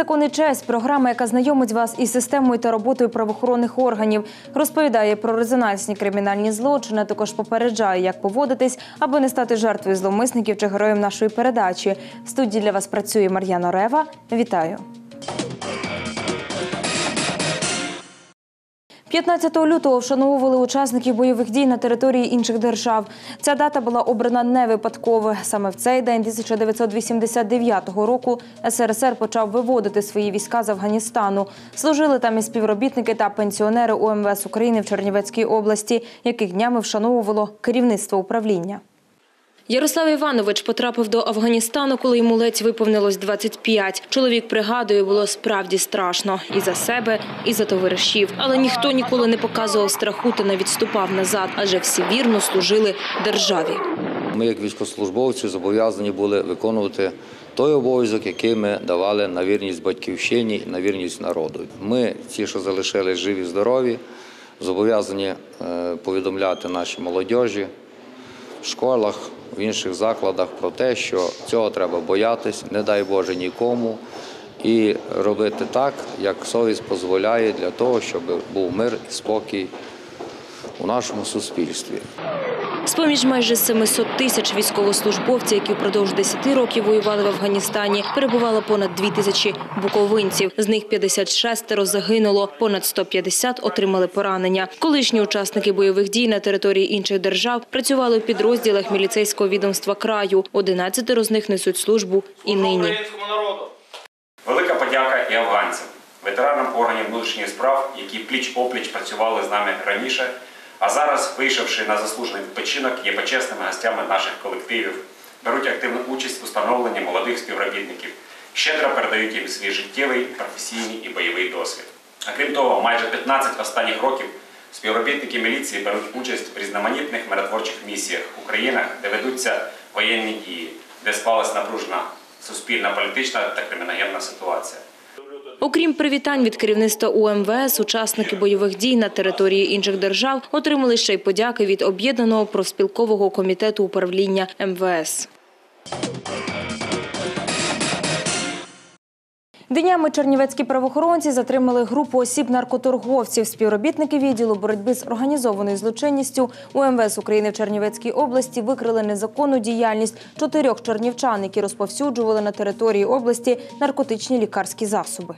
В ефірі «Закон і честь» – програма, яка знайомить вас із системою та роботою правоохоронних органів, розповідає про резонансні кримінальні злочини, також попереджає, як поводитись, аби не стати жертвою зловмисників чи героєм нашої передачі. В студії для вас працює Мар'яна Рева. Вітаю. 15 лютого вшановували учасників бойових дій на території інших держав. Ця дата була обрана не випадково. Саме в цей день 1989 року СРСР почав виводити свої війська з Афганістану. Служили там і співробітники та пенсіонери УМВС України в Чернівецькій області, яких днями вшановувало керівництво управління. Ярослав Іванович потрапив до Афганістану, коли йому ледь виповнилось 25. Чоловік пригадує, було справді страшно і за себе, і за товаришів. Але ніхто ніколи не показував страху та не відступав назад, адже всі вірно служили державі. Ми, як військовослужбовці, зобов'язані були виконувати той обов'язок, який ми давали на вірність батьківщині, на вірність народу. Ми, ті, що залишились живі, здорові, зобов'язані е, повідомляти нашій молодіжі в школах, в інших закладах про те, що цього треба боятись, не дай Боже нікому, і робити так, як совість дозволяє для того, щоб був мир і спокій у нашому суспільстві. З-поміж майже 700 тисяч військовослужбовців, які впродовж 10 років воювали в Афганістані, перебувало понад 2 тисячі буковинців. З них 56 загинуло, понад 150 отримали поранення. Колишні учасники бойових дій на території інших держав працювали в підрозділах міліцейського відомства краю. 11 з них несуть службу і нині. Велика подяка і афганцям, ветеранам органів внутрішніх справ, які пліч-опліч працювали з нами раніше, а зараз, вийшовши на заслужений відпочинок, є почесними гостями наших колективів, беруть активну участь у становленні молодих співробітників, щедро передають їм свій життєвий, професійний і бойовий досвід. А крім того, майже 15 останніх років співробітники міліції беруть участь в різноманітних миротворчих місіях у країнах, де ведуться воєнні дії, де склалась напружена суспільна, політична та криміногенна ситуація. Окрім привітань від керівництва УМВС, учасники бойових дій на території інших держав отримали ще й подяки від об'єднаного профспілкового комітету управління МВС. Днями чернівецькі правоохоронці затримали групу осіб-наркоторговців. Співробітники відділу боротьби з організованою злочинністю УМВС України в Чернівецькій області викрили незаконну діяльність чотирьох чернівчан, які розповсюджували на території області наркотичні лікарські засоби.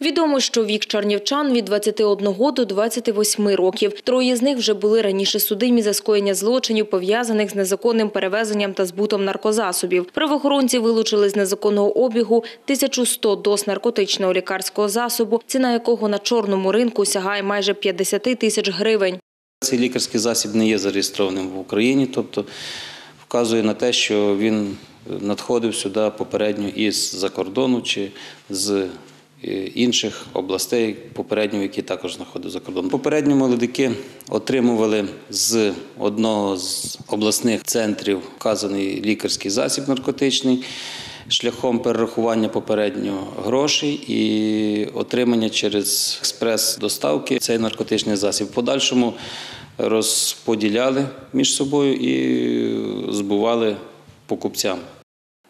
Відомо, що вік чернівчан від 21 до 28 років. Троє з них вже були раніше судимі за скоєння злочинів, пов'язаних з незаконним перевезенням та збутом наркозасобів. Правоохоронці вилучили з незаконного обігу 1100 доз наркотичного лікарського засобу, ціна якого на чорному ринку сягає майже 50 тисяч гривень. Цей лікарський засіб не є зареєстрованим в Україні, тобто вказує на те, що він надходив сюди попередньо із-за кордону чи з інших областей, попередньо, які також знаходив за кордоном. Попередньо молодики отримували з одного з обласних центрів вказаний лікарський засіб наркотичний. Шляхом перерахування попередньо грошей і отримання через експрес-доставки цей наркотичний засіб. В подальшому розподіляли між собою і збували покупцям.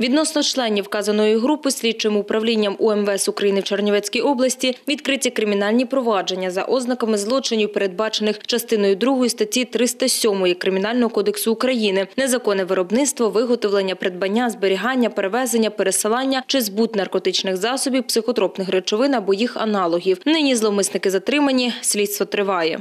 Відносно членів вказаної групи слідчим управлінням УМВС України в Чернівецькій області відкриті кримінальні провадження за ознаками злочинів, передбачених частиною 2 статті 307 Кримінального кодексу України, незаконне виробництво, виготовлення, придбання, зберігання, перевезення, пересилання чи збут наркотичних засобів, психотропних речовин або їх аналогів. Нині зловмисники затримані, слідство триває.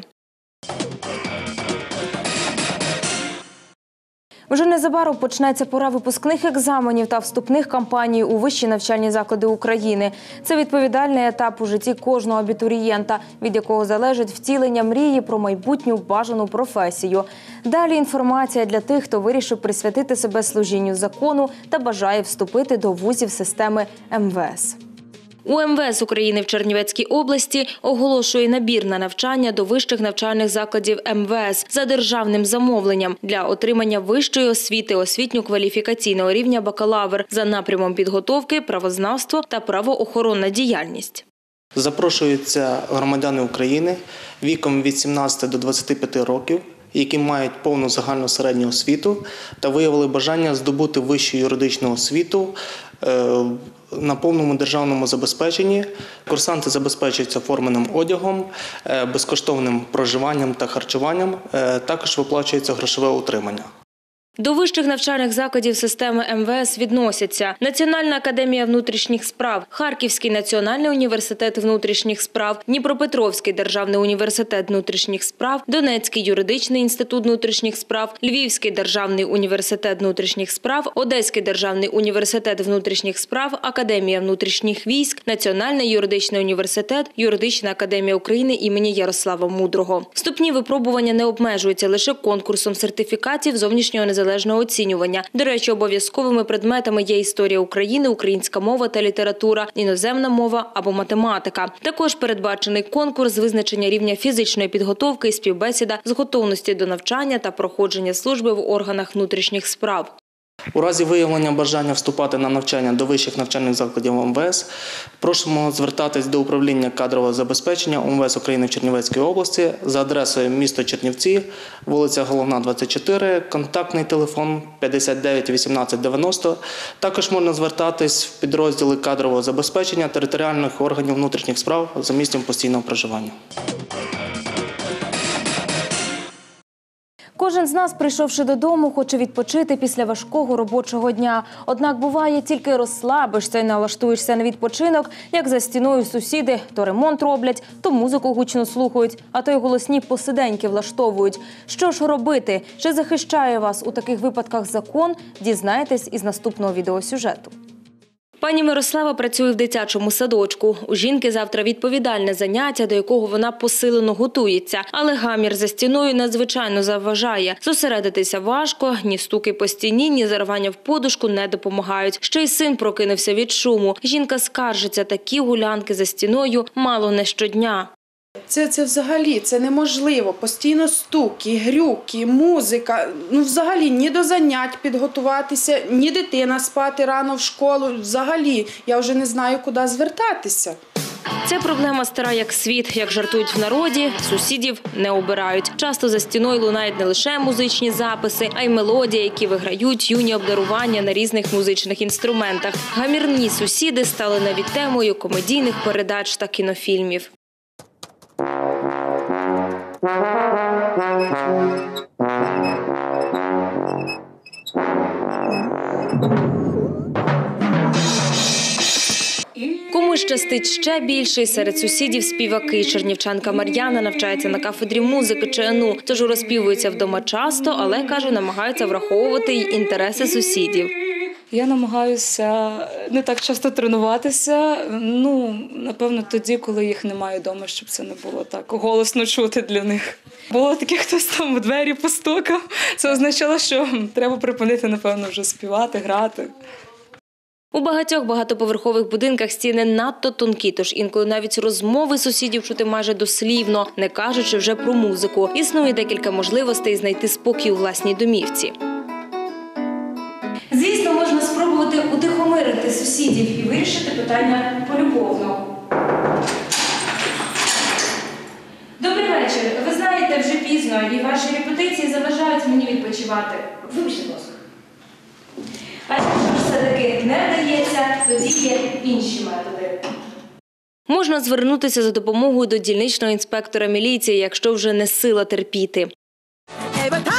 Вже незабаром почнеться пора випускних екзаменів та вступних кампаній у вищі навчальні заклади України. Це відповідальний етап у житті кожного абітурієнта, від якого залежить втілення мрії про майбутню бажану професію. Далі інформація для тих, хто вирішив присвятити себе служінню закону та бажає вступити до вузів системи МВС. УМВС України в Чернівецькій області оголошує набір на навчання до вищих навчальних закладів МВС за державним замовленням для отримання вищої освіти освітньо-кваліфікаційного рівня бакалавр за напрямом підготовки, правознавство та правоохоронна діяльність. Запрошуються громадяни України віком від 17 до 25 років, які мають повну загальну середню освіту та виявили бажання здобути вищу юридичну освіту е, на повному державному забезпеченні. Курсанти забезпечуються форменим одягом, е, безкоштовним проживанням та харчуванням. Е, Також виплачується грошове утримання. До вищих навчальних закладів системи МВС відносяться Національна академія внутрішніх справ, Харківський національний університет внутрішніх справ, Дніпропетровський державний університет внутрішніх справ, Донецький юридичний інститут внутрішніх справ, Львівський державний університет внутрішніх справ, Одеський державний університет внутрішніх справ, Академія внутрішніх військ, Національний юридичний університет, Юридична академія України імені Ярослава Мудрого. Вступні випробування не обмежуються лише конкурсом сертифікатів зовнішнього незалежного оцінювання. До речі, обов'язковими предметами є історія України, українська мова та література, іноземна мова або математика. Також передбачений конкурс з визначення рівня фізичної підготовки і співбесіда з готовності до навчання та проходження служби в органах внутрішніх справ. У разі виявлення бажання вступати на навчання до вищих навчальних закладів МВС, просимо звертатись до управління кадрового забезпечення МВС України в Чернівецькій області за адресою місто Чернівці, вулиця Головна, 24, контактний телефон 59 18 90. Також можна звертатись в підрозділи кадрового забезпечення територіальних органів внутрішніх справ за місцем постійного проживання. Кожен з нас, прийшовши додому, хоче відпочити після важкого робочого дня. Однак буває, тільки розслабишся і налаштуєшся на відпочинок, як за стіною сусіди то ремонт роблять, то музику гучно слухають, а то й голосні посиденьки влаштовують. Що ж робити? Чи захищає вас у таких випадках закон? Дізнаєтесь із наступного відеосюжету. Пані Мирослава працює в дитячому садочку. У жінки завтра відповідальне заняття, до якого вона посилено готується. Але гамір за стіною надзвичайно заважає. Зосередитися важко, ні стуки по стіні, ні зарвання в подушку не допомагають. Ще й син прокинувся від шуму. Жінка скаржиться, такі гулянки за стіною мало не щодня. Це, це взагалі це неможливо. Постійно стуки, грюки, музика. Ну, взагалі, ні до занять підготуватися, ні дитина спати рано в школу. Взагалі, я вже не знаю, куди звертатися. Ця проблема стара як світ, як жартують в народі, сусідів не обирають. Часто за стіною лунають не лише музичні записи, а й мелодії, які виграють юні обдарування на різних музичних інструментах. Гамірні сусіди стали навіть темою комедійних передач та кінофільмів. Комусь щастить ще більше серед сусідів співаки. Чернівчанка Мар'яна навчається на кафедрі музики ЧНУ, тож розпівується вдома часто, але каже, намагається враховувати й інтереси сусідів. Я намагаюся не так часто тренуватися. Ну, напевно, тоді, коли їх немає вдома, щоб це не було так голосно чути для них. Було таке, хтось там у двері постукав. Це означало, що треба припинити, напевно, вже співати, грати. У багатьох багатоповерхових будинках стіни надто тонкі, тож інколи навіть розмови сусідів чути майже дослівно, не кажучи вже про музику. Існує декілька можливостей знайти спокій у власній домівці. Утихомирити сусідів і вирішити питання полюбовно. Добрий вечір. Ви знаєте, вже пізно, і ваші репетиції заважають мені відпочивати. Вибачте, будь ласка. А якщо все-таки не вдається, тоді є інші методи. Можна звернутися за допомогою до дільничного інспектора міліції, якщо вже не сила терпіти. Эй, вы там,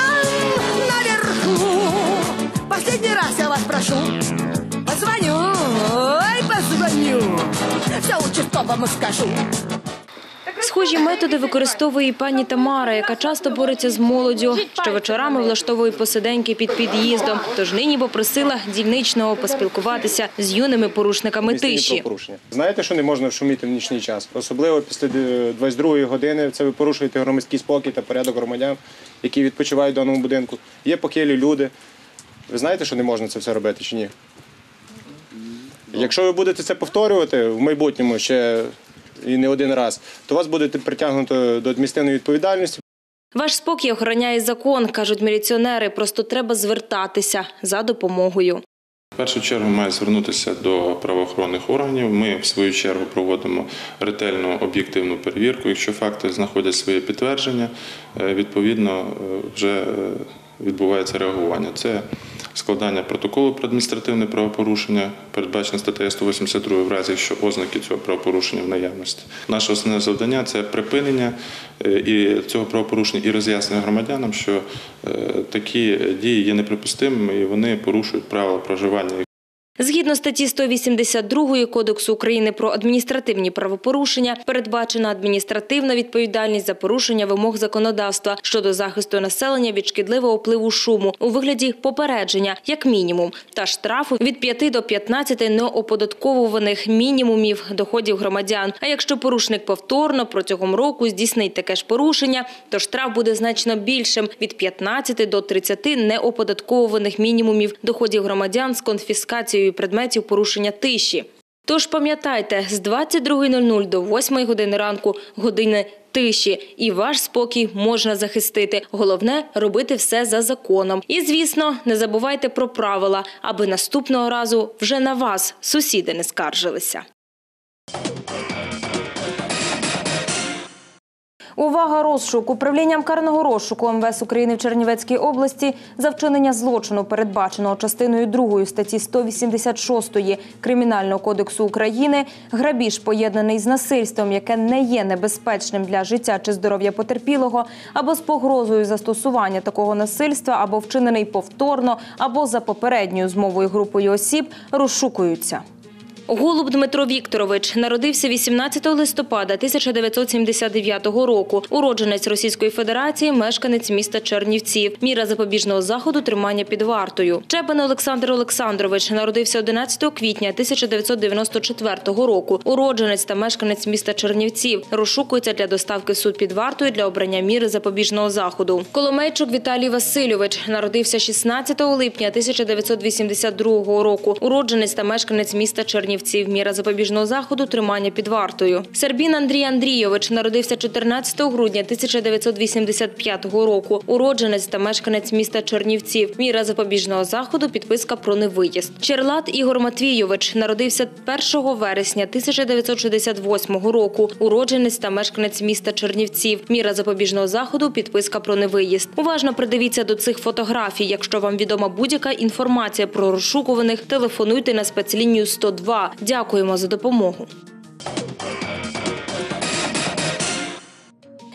наверху, последний раз я вас прошу, все скажу. Схожі методи використовує і пані Тамара, яка часто бореться з молоддю. Що вечорами влаштовує посиденьки під під'їздом. Тож нині попросила дільничного поспілкуватися з юними порушниками тиші. Знаєте, що не можна шуміти в нічний час, особливо після е, 22-ї години. Це ви порушуєте громадський спокій та порядок громадян, які відпочивають в даному будинку. Є похилі люди. Ви знаєте, що не можна це все робити чи ні? Якщо ви будете це повторювати в майбутньому ще і не один раз, то вас будете притягнуто до адміністративної відповідальності. Ваш спокій охороняє закон, кажуть міліціонери. Просто треба звертатися за допомогою. В першу чергу має звернутися до правоохоронних органів. Ми, в свою чергу, проводимо ретельну об'єктивну перевірку. Якщо факти знаходять своє підтвердження, е, відповідно е, вже е, відбувається реагування. Це складання протоколу про адміністративне правопорушення, передбачене статтею 182 в разі, якщо ознаки цього правопорушення в наявності. Наше основне завдання це припинення е, і цього правопорушення і роз'яснення громадянам, що е, такі дії є неприпустимими і вони порушують правила проживання Згідно статті 182 Кодексу України про адміністративні правопорушення, передбачена адміністративна відповідальність за порушення вимог законодавства щодо захисту населення від шкідливого впливу шуму у вигляді попередження, як мінімум, та штрафу від 5 до 15 неоподатковуваних мінімумів доходів громадян. А якщо порушник повторно протягом року здійснить таке ж порушення, то штраф буде значно більшим від 15 до 30 неоподатковуваних мінімумів доходів громадян з конфіскацією предметів порушення тиші. Тож пам'ятайте, з 22.00 до 8 години ранку години тиші, і ваш спокій можна захистити. Головне робити все за законом. І звісно, не забувайте про правила, аби наступного разу вже на вас сусіди не скаржилися. Увага розшук управлінням карного розшуку МВС України в Чернівецькій області за вчинення злочину, передбаченого частиною 2 статті 186 Кримінального кодексу України, грабіж поєднаний з насильством, яке не є небезпечним для життя чи здоров'я потерпілого, або з погрозою застосування такого насильства, або вчинений повторно, або за попередньою змовою групою осіб, розшукуються. Голуб Дмитро Вікторович народився 18 листопада 1979 року. Уродженець Російської Федерації, мешканець міста Чернівців. Міра запобіжного заходу тримання під вартою. Чепин Олександр Олександрович народився 11 квітня 1994 року. Уродженець та мешканець міста Чернівців. Розшукується для доставки в суд під вартою для обрання міри запобіжного заходу. Коломейчук Віталій Васильович народився 16 липня 1982 року. Уродженець та мешканець міста Чернівців. Міра запобіжного заходу тримання під вартою. Сербін Андрій Андрійович народився 14 грудня 1985 року. Уродженець та мешканець міста Чернівців. Міра запобіжного заходу підписка про невиїзд. Черлат Ігор Матвійович народився 1 вересня 1968 року. Уродженець та мешканець міста Чернівців. Міра запобіжного заходу підписка про невиїзд. Уважно придивіться до цих фотографій. Якщо вам відома будь-яка інформація про розшукуваних, телефонуйте на спецлінію 102. Дякуємо за допомогу.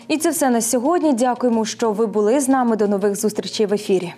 І це все на сьогодні. Дякуємо, що ви були з нами. До нових зустрічей в ефірі.